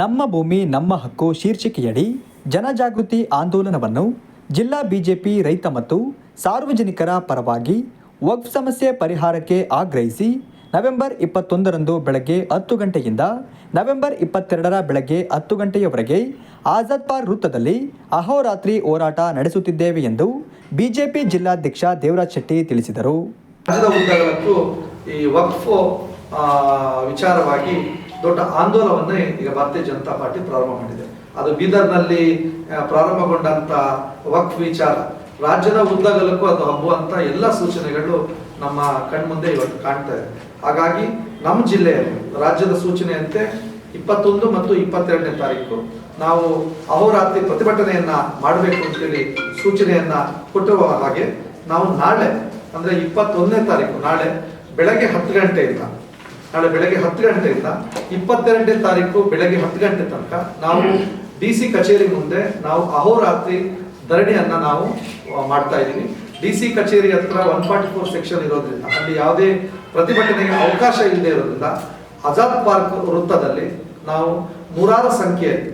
ನಮ್ಮ ಭೂಮಿ, ನಮ್ಮ ಹಕ್ಕು ಶೀರ್ಷಿಕೆಯಡಿ ಜನಜಾಗೃತಿ ಆಂದೋಲನವನ್ನು ಜಿಲ್ಲಾ ಬಿಜೆಪಿ ರೈತ ಮತ್ತು ಸಾರ್ವಜನಿಕರ ಪರವಾಗಿ ವಕ್ಫ್ ಸಮಸ್ಯೆ ಪರಿಹಾರಕ್ಕೆ ಆಗ್ರಹಿಸಿ ನವೆಂಬರ್ ಇಪ್ಪತ್ತೊಂದರಂದು ಬೆಳಗ್ಗೆ ಹತ್ತು ಗಂಟೆಯಿಂದ ನವೆಂಬರ್ ಇಪ್ಪತ್ತೆರಡರ ಬೆಳಗ್ಗೆ ಹತ್ತು ಗಂಟೆಯವರೆಗೆ ಆಜಾದ್ ಪಾರ್ ವೃತ್ತದಲ್ಲಿ ಅಹೋರಾತ್ರಿ ಹೋರಾಟ ನಡೆಸುತ್ತಿದ್ದೇವೆ ಎಂದು ಬಿಜೆಪಿ ಜಿಲ್ಲಾಧ್ಯಕ್ಷ ದೇವರಾಜ್ ಶೆಟ್ಟಿ ತಿಳಿಸಿದರು. ಈ ವಿಚಾರವಾಗಿ ದೊಡ್ಡ ಆಂದೋಲನವನ್ನೇ ಈಗ ಭಾರತೀಯ ಜನತಾ ಪಾರ್ಟಿ ಪ್ರಾರಂಭ ಮಾಡಿದೆ. ಅದು ಬೀದರ್ನಲ್ಲಿ ಪ್ರಾರಂಭಗೊಂಡಂತ ವಕ್ಫ್ ವಿಚಾರ, ರಾಜ್ಯದ ಉದ್ದಗಲಕ್ಕೂ ಅದು ಹಬ್ಬುವಂತ ಎಲ್ಲ ಸೂಚನೆಗಳು ನಮ್ಮ ಕಣ್ಮುಂದೆ ಇವತ್ತು ಕಾಣ್ತಾ ಇದೆ. ಹಾಗಾಗಿ ನಮ್ಮ ಜಿಲ್ಲೆಯಲ್ಲಿ ರಾಜ್ಯದ ಸೂಚನೆಯಂತೆ ಇಪ್ಪತ್ತೊಂದು ಮತ್ತು ಇಪ್ಪತ್ತೆರಡನೇ ತಾರೀಕು ನಾವು ಅಹೋರಾತ್ರಿ ಪ್ರತಿಭಟನೆಯನ್ನ ಮಾಡಬೇಕು ಅಂತೇಳಿ ಸೂಚನೆಯನ್ನ ಕೊಟ್ಟಿರುವ ಹಾಗೆ ನಾವು ನಾಳೆ, ಅಂದ್ರೆ ಇಪ್ಪತ್ತೊಂದನೇ ತಾರೀಕು ನಾಳೆ ಬೆಳಗ್ಗೆ ಹತ್ತು ಗಂಟೆಯಿಂದ ನಾಳೆ ಬೆಳಗ್ಗೆ ಹತ್ತು ಗಂಟೆಯಿಂದ ಇಪ್ಪತ್ತೆರಡನೇ ತಾರೀಕು ಬೆಳಗ್ಗೆ ಹತ್ತು ಗಂಟೆ ತನಕ ನಾವು ಡಿ ಸಿ ಕಚೇರಿ ಮುಂದೆ ನಾವು ಅಹೋರಾತ್ರಿ ಧರಣಿಯನ್ನ ನಾವು ಮಾಡ್ತಾ ಇದ್ದೀವಿ. ಡಿ ಸಿ ಕಚೇರಿ ಹತ್ರ ಒನ್ ಫಾರ್ಟಿ ಫೋರ್ ಸೆಕ್ಷನ್ ಇರೋದ್ರಿಂದ, ಅಲ್ಲಿ ಯಾವುದೇ ಪ್ರತಿಭಟನೆಗೆ ಅವಕಾಶ ಇಲ್ಲದೆ ಇರೋದ್ರಿಂದ ಆಜಾದ್ ಪಾರ್ಕ್ ವೃತ್ತದಲ್ಲಿ ನಾವು ನೂರಾರು ಸಂಖ್ಯೆಯಲ್ಲಿ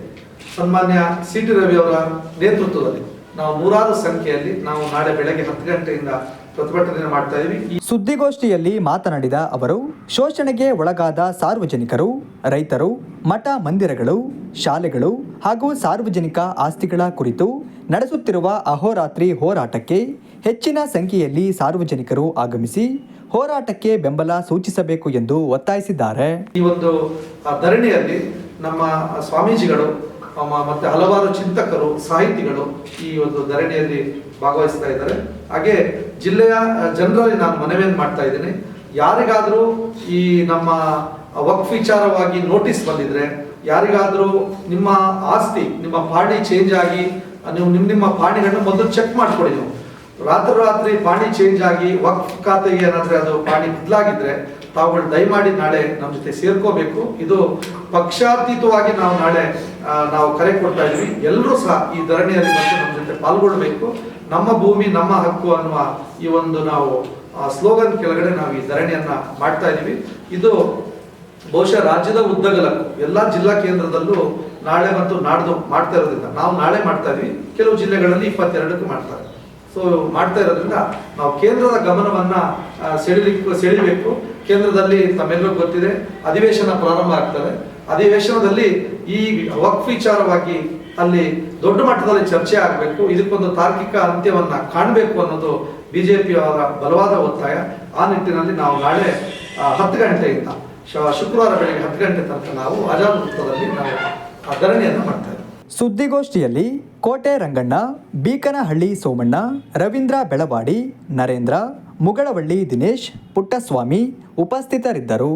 ಸನ್ಮಾನ್ಯ ಸಿ ಟಿ ರವಿ ಅವರ ನೇತೃತ್ವದಲ್ಲಿ ನಾವು ನೂರಾರು ಸಂಖ್ಯೆಯಲ್ಲಿ ನಾವು ನಾಳೆ ಬೆಳಗ್ಗೆ ಹತ್ತು ಗಂಟೆಯಿಂದ ಪ್ರತಿಭಟನೆ ಮಾಡ್ತಾ ಇದೀವಿ. ಸುದ್ದಿಗೋಷ್ಠಿಯಲ್ಲಿ ಮಾತನಾಡಿದ ಅವರು ಶೋಷಣೆಗೆ ಒಳಗಾದ ಸಾರ್ವಜನಿಕರು ರೈತರು ಮಠ ಮಂದಿರಗಳು ಶಾಲೆಗಳು ಹಾಗೂ ಸಾರ್ವಜನಿಕ ಆಸ್ತಿಗಳ ಕುರಿತು ನಡೆಸುತ್ತಿರುವ ಅಹೋರಾತ್ರಿ ಹೋರಾಟಕ್ಕೆ ಹೆಚ್ಚಿನ ಸಂಖ್ಯೆಯಲ್ಲಿ ಸಾರ್ವಜನಿಕರು ಆಗಮಿಸಿ ಹೋರಾಟಕ್ಕೆ ಬೆಂಬಲ ಸೂಚಿಸಬೇಕು ಎಂದು ಒತ್ತಾಯಿಸಿದ್ದಾರೆ. ಈ ಒಂದು ಧರಣಿಯಲ್ಲಿ ನಮ್ಮ ಸ್ವಾಮೀಜಿಗಳು ಮತ್ತೆ ಹಲವಾರು ಚಿಂತಕರು, ಸಾಹಿತಿಗಳು ಈ ಒಂದು ಧರಣಿಯಲ್ಲಿ ಭಾಗವಹಿಸ್ತಾ ಇದ್ದಾರೆ. ಹಾಗೆ ಜಿಲ್ಲೆಯ ಜನರಲ್ಲಿ ನಾನು ಮನವಿಯನ್ನು ಮಾಡ್ತಾ ಇದ್ದೀನಿ. ಯಾರಿಗಾದರೂ ಈ ನಮ್ಮ ವಕ್ಫ್ ವಿಚಾರವಾಗಿ ನೋಟಿಸ್ ಬಂದಿದ್ರೆ, ಯಾರಿಗಾದರೂ ನಿಮ್ಮ ಆಸ್ತಿ, ನಿಮ್ಮ ಪಾಣಿ ಚೇಂಜ್ ಆಗಿ ನೀವು ನಿಮ್ಮ ನಿಮ್ಮ ಪಾಣಿಗಳನ್ನ ಮೊದಲು ಚೆಕ್ ಮಾಡ್ಕೊಳ್ಳಿ ನೀವು. ರಾತ್ರಿ ರಾತ್ರಿ ಪಾಣಿ ಚೇಂಜ್ ಆಗಿ ವಕ್ಫ್ ಖಾತೆಗೆ ಏನಾದ್ರೆ ಅದು ಪಾಣಿ ಬದಲಾಗಿದ್ರೆ ತಾವುಗಳು ದಯಮಾಡಿ ನಾಳೆ ನಮ್ಮ ಜೊತೆ ಸೇರ್ಕೋಬೇಕು. ಇದು ಪಕ್ಷಾತೀತವಾಗಿ ನಾವು ನಾಳೆ ನಾವು ಕರೆ ಕೊಡ್ತಾ ಇದ್ವಿ. ಎಲ್ಲರೂ ಸಹ ಈ ಧರಣಿಯಲ್ಲಿ ಬಂದು ನಮ್ಮ ಜೊತೆ ಪಾಲ್ಗೊಳ್ಬೇಕು. ನಮ್ಮ ಭೂಮಿ, ನಮ್ಮ ಹಕ್ಕು ಅನ್ನುವ ಈ ಒಂದು ನಾವು ಸ್ಲೋಗನ್ ಕೆಳಗಡೆ ನಾವು ಈ ಧರಣಿಯನ್ನ ಮಾಡ್ತಾ ಇದೀವಿ ಇದು ಬಹುಶಃ ರಾಜ್ಯದ ಉದ್ದಗಲಕ್ಕೂ ಎಲ್ಲ ಜಿಲ್ಲಾ ಕೇಂದ್ರದಲ್ಲೂ ನಾಳೆ ಮತ್ತು ನಾಡ್ದು ಮಾಡ್ತಾ ಇರೋದ್ರಿಂದ ನಾವು ನಾಳೆ ಮಾಡ್ತಾ ಇದೀವಿ ಕೆಲವು ಜಿಲ್ಲೆಗಳಲ್ಲಿ ಇಪ್ಪತ್ತೆರಡಕ್ಕೂ ಮಾಡ್ತಾರೆ. ಸೊ ಮಾಡ್ತಾ ಇರೋದ್ರಿಂದ ನಾವು ಕೇಂದ್ರದ ಗಮನವನ್ನ ಸೆಳಿಲಿಕ್ಕೆ ಸೆಳಿಬೇಕು. ಕೇಂದ್ರದಲ್ಲಿ ತಮ್ಮೆಲ್ಲರಿಗೂ ಗೊತ್ತಿದೆ, ಅಧಿವೇಶನ ಪ್ರಾರಂಭ ಆಗ್ತದೆ. ಅಧಿವೇಶನದಲ್ಲಿ ಈ ವಕ್ಫ್ ವಿಚಾರವಾಗಿ ಅಲ್ಲಿ ದೊಡ್ಡ ಮಟ್ಟದಲ್ಲಿ ಚರ್ಚೆ ಆಗಬೇಕು. ಇದಕ್ಕೊಂದು ತಾರ್ಕಿಕ ಅಂತ್ಯವನ್ನ ಕಾಣಬೇಕು ಅನ್ನೋದು ಬಿಜೆಪಿ ಅವರ ಬಲವಾದ ಒತ್ತಾಯ. ಆ ನಿಟ್ಟಿನಲ್ಲಿ ನಾವು ನಾಳೆ ಹತ್ತು ಗಂಟೆಯಿಂದ ಶುಕ್ರವಾರ ಬೆಳಗ್ಗೆ ಹತ್ತು ಗಂಟೆ ತನಕ ನಾವು ಆಜಾದ್ ವೃತ್ತದಲ್ಲಿ ನಾವು ಧರಣಿಯನ್ನು ಮಾಡ್ತಾ ಇದ್ದೀವಿ. ಸುದ್ದಿಗೋಷ್ಠಿಯಲ್ಲಿ ಕೋಟೆ ರಂಗಣ್ಣ ಬೀಕನಹಳ್ಳಿ ಸೋಮಣ್ಣ ರವೀಂದ್ರ ಬೆಳವಾಡಿ ನರೇಂದ್ರ ಮುಗಳವಳ್ಳಿ ದಿನೇಶ್ ಪುಟ್ಟಸ್ವಾಮಿ ಉಪಸ್ಥಿತರಿದ್ದರು.